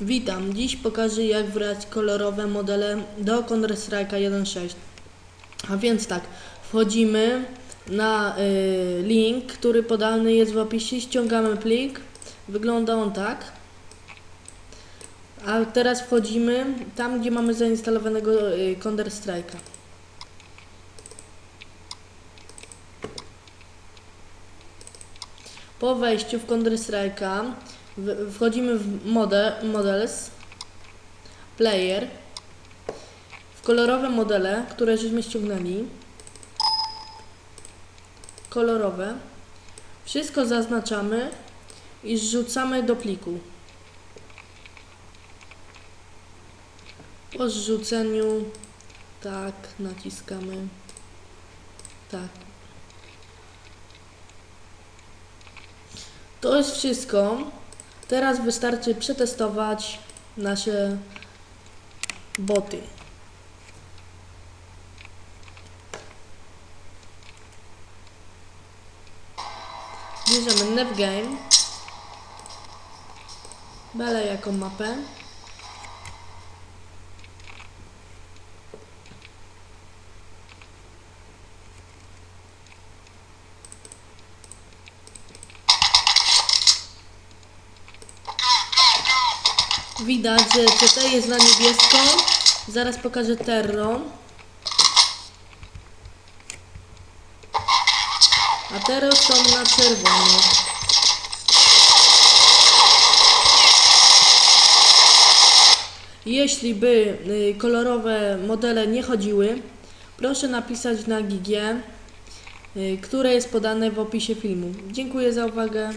Witam, dziś pokażę jak wgrać kolorowe modele do Counter Strike'a 1.6 A więc tak, wchodzimy na y, link, który podany jest w opisie, ściągamy plik, wygląda on tak. A teraz wchodzimy tam, gdzie mamy zainstalowanego y, Counter Strike'a Po wejściu w Counter Strike'a w- wchodzimy w model, Models, Player, w kolorowe modele, które żeśmy ściągnęli, kolorowe, wszystko zaznaczamy i zrzucamy do pliku. Po zrzuceniu, tak, naciskamy, tak. To jest wszystko. Teraz wystarczy przetestować nasze boty. Bierzemy NetGame. Bele jako mapę. Widać, że CT jest na niebiesko. Zaraz pokażę Terro. A Terro są na czerwono. Jeśli by y, kolorowe modele nie chodziły, proszę napisać na gigie, y, które jest podane w opisie filmu. Dziękuję za uwagę.